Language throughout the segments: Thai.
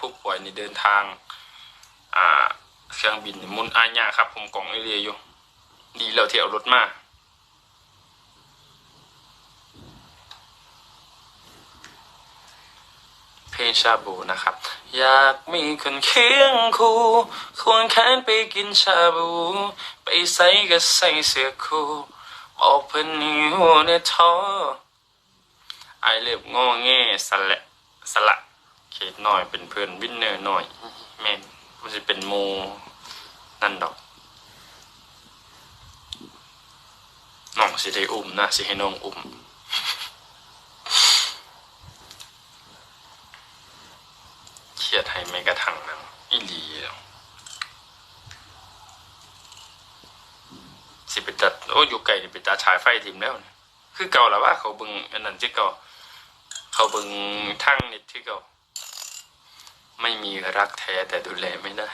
ผู้ป่วยนี่เดินทาง อ่า เครื่องบินมุนอาญาครับ ผมกล่องไอเรียอยู่ ดีแล้วที่เอารถมาเพลงชาบูนะครับ อยากมีคนเคียงคู่ควงแขนไปกินชาบู ไปใส่ก็ใส่เสื้อคู่บอกเพิ่นหิวในท้อไอเล็บงอแงสละสละ เขตหน่อยเป็นเพื่อนวินเนอร์หน่อยแม่นมันจะเป็นโมนั่นดอกน้องสิได้อุ้มนะสิให้น้องอุ้มเครียดให้แม้กระทั่งนั้นอีหลีสิไปตัดโอ้อยู่ไกลนี่ไปตัดฉายไฟทิมแล้วนี่คือเก่าแล้วว่าเขาบึงอันนั้นที่เก่าเขาบึงทั้งนิดที่เก่า ไม่มีรักแท้แต่ดูแลไม่ได้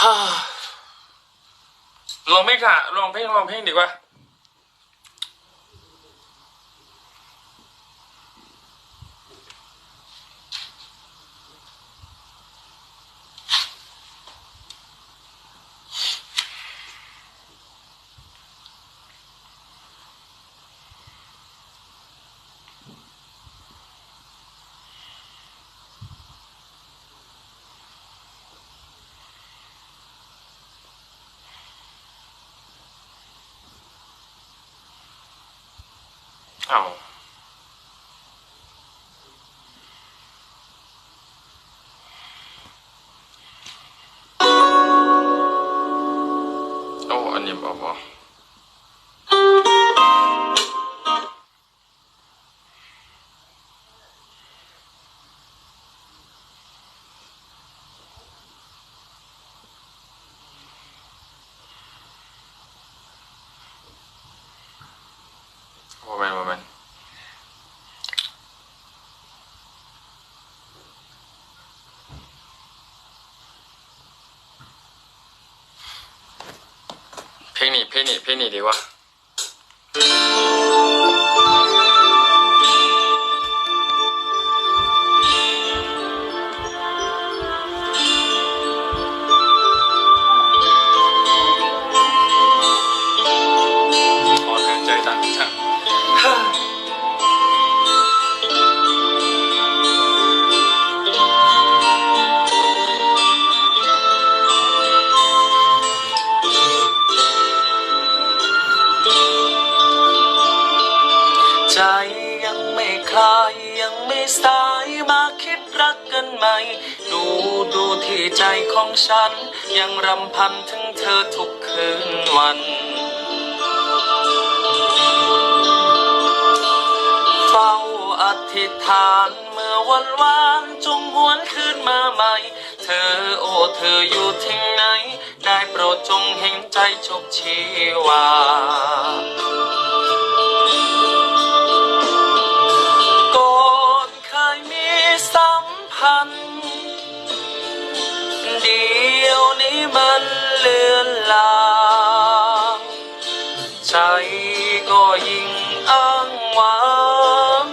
ฮ่าลองเพลงค่ะลองเพลงลองเพลงดีกว่า เอาโဖိနေဖိနေဖိနေတွေကွာ มาคิดรักกันไหมดูดูที่ใจของฉัน ยังรำพันถึงเธอทุกคืนวัน เฝ้าอธิษฐานเมื่อวันวานจงหวนคืนมาใหม่ เธอโอ้เธออยู่ที่ไหน ได้โปรดจงเห็นใจชุบชีวา ลาง ใจก็ยิ่งอ้างว้าง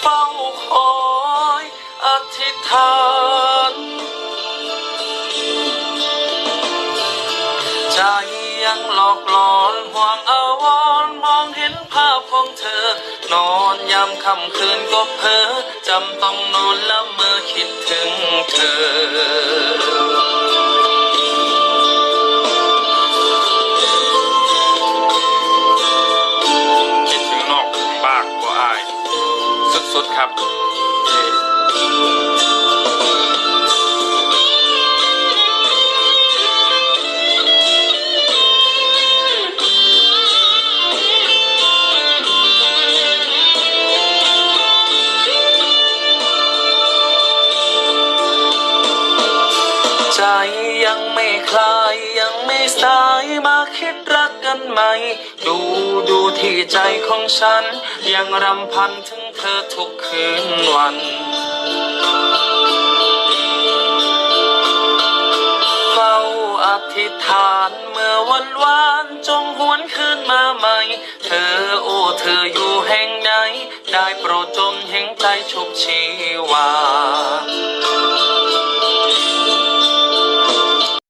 เฝ้าคอยอธิษฐาน ใจยังหลอกหลอนห่วงอาวรมองเห็นภาพของเธอ นอนยามค่ำคืนก็เพ้อจำต้องนอนละเมอคิด ไม่คลายยังไม่สายมาคิดรักกันไหมดูดูที่ใจของฉัน ยังรำพันถึงเธอทุกคืนวันเฝ้าอฏิฐานเมื่อวันวานจงหวนคืนมาใหม่ เธอโอ้เธออยู่แห่งไหน ได้โปรดจงเห็นใจชุบชีวา